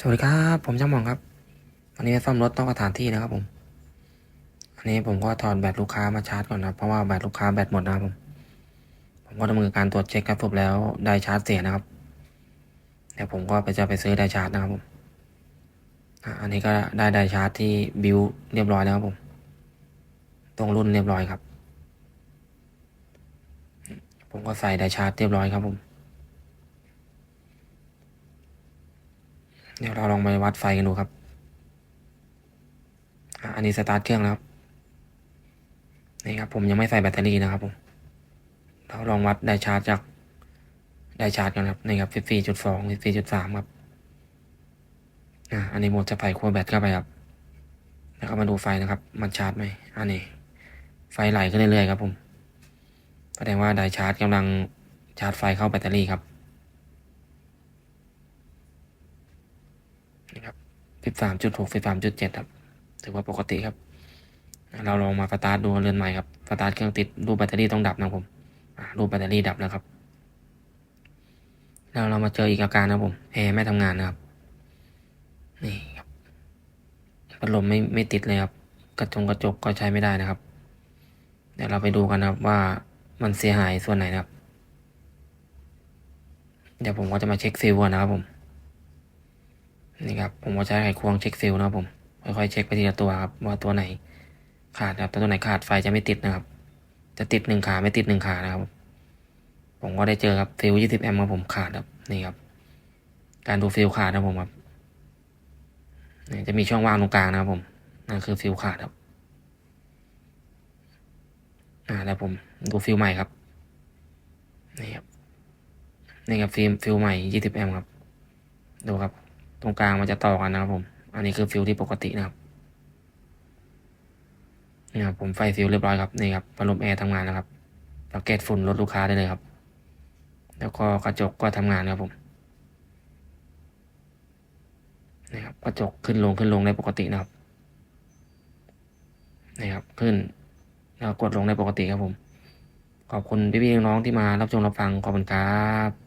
สวัสดีครับ ผมช่างหมองครับ วันนี้ซ่อมรถต้องสถานที่นะครับผม อันนี้ผมก็ถอดแบตลูกค้ามาชาร์จก่อนนะครับ เพราะว่าแบตลูกค้าแบตหมดนะครับผม ผมก็ดำเนินการตรวจเช็คครับสรุปแล้วได้ชาร์จเสียนะครับ เดี๋ยวผมก็ไปจะไปซื้อได้ชาร์จนะครับผม อันนี้ก็ได้ได้ชาร์จที่บิวเรียบร้อยแล้วครับผม ตรงรุ่นเรียบร้อยครับ ผมก็ใส่ได้ชาร์จเรียบร้อยครับผม เดี๋ยวเราลองไปวัดไฟกันดูครับ อันนี้สตาร์ทเครื่องแล้วครับ นี่ครับผมยังไม่ใส่แบตเตอรี่นะครับผม เราลองวัดได้ชาร์จจาก ได้ชาร์จกันครับ นี่ครับ14.2 14.3ครับ อ่า อันนี้โหมดจะไฟขั้วแบตเข้าไปครับแล้วก็มาดูไฟนะครับ มันชาร์จไหม อันนี้ ไฟไหลขึ้นเรื่อยๆครับผม แสดงว่าไดชาร์จกำลังชาร์จไฟเข้าแบตเตอรี่ครับ นี่ ครับ13.6 13.7ครับ ถือว่าปกติครับ เราลองมาสตาร์ทดูเรือนใหม่ครับ สตาร์ทเครื่องติดรูปแบตเตอรี่ต้องดับนะผมรูปแบตเตอรี่ดับแล้วครับ แล้วเรามาเจออีกอาการนะผมแอร์ไม่ทำงานนะครับ นี่ครับพัดลมไม่ไม่ติดเลยครับ กระจงกระจกก็ใช้ไม่ได้นะครับ เดี๋ยวเราไปดูกันนะครับว่ามันเสียหายส่วนไหนนะครับ เดี๋ยวผมก็จะมาเช็คฟิลก่อนนะครับผม นี่ครับผมก็ใช้ไขควงเช็คฟิลนะครับผมค่อยๆเช็คไปทีละตัวครับว่าตัวไหนขาดนะครับตัวไหนขาดไฟจะไม่ติดนะครับ จะติดหนึ่งขาไม่ติดหนึ่งขานะครับ ผมก็ได้เจอครับฟิลยี่สิบแอมป์ครับผมขาดครับนี่ครับ การดูฟิลขาดนะครับผมครับนี่จะมีช่องว่างตรงกลางนะครับผมนั่นคือฟิลขาดครับ อ่าแล้วผมดูฟิลใหม่ครับนี่ครับนี่ครับฟิลฟิลใหม่ยี่สิบแอมป์ครับ ดูครับ ตรงกลางมันจะต่อกันนะครับผม อันนี้คือฟิลที่ปกตินะครับนี่ครับผมไฟฟิลเรียบร้อยครับนี่ครับพัดลมแอร์ทำงานแล้วครับสังเกตฝุ่นลดลูกค้าได้เลยครับ แล้วก็กระจกก็ทำงานครับผมนี่ครับกระจกขึ้นลงขึ้นลงได้ปกตินะครับนี่ครับขึ้นแล้วกดลงได้ปกติครับผม ขอบคุณพี่ๆน้องๆที่มารับชมรับฟังขอบคุณครับ